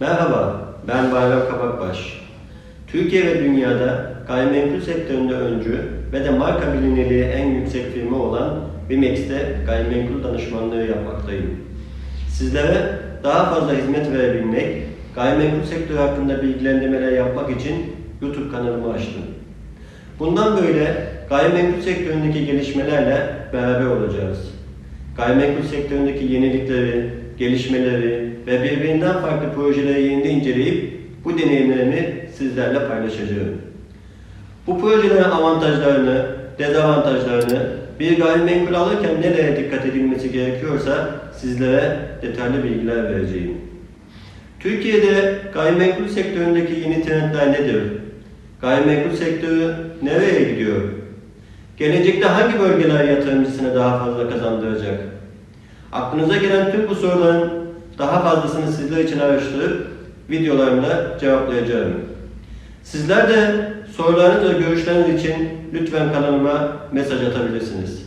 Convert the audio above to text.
Merhaba, ben Bayram Kabakbaş. Türkiye ve dünyada gayrimenkul sektöründe öncü ve de marka bilinirliği en yüksek firma olan Bimex'te gayrimenkul danışmanlığı yapmaktayım. Sizlere daha fazla hizmet verebilmek, gayrimenkul sektörü hakkında bilgilendirmeler yapmak için YouTube kanalımı açtım. Bundan böyle gayrimenkul sektöründeki gelişmelerle beraber olacağız. Gayrimenkul sektöründeki yenilikleri, gelişmeleri ve birbirinden farklı projeleri yerinde inceleyip bu deneyimlerimi sizlerle paylaşacağım. Bu projelerin avantajlarını, dezavantajlarını, bir gayrimenkul alırken nelere dikkat edilmesi gerekiyorsa sizlere detaylı bilgiler vereceğim. Türkiye'de gayrimenkul sektöründeki yeni trendler nedir? Gayrimenkul sektörü nereye gidiyor? Gelecekte hangi bölgeler yatırımcısına daha fazla kazandıracak? Aklınıza gelen tüm bu soruların daha fazlasını sizler için araştırıp videolarımda cevaplayacağım. Sizler de sorularınız ve görüşleriniz için lütfen kanalıma mesaj atabilirsiniz.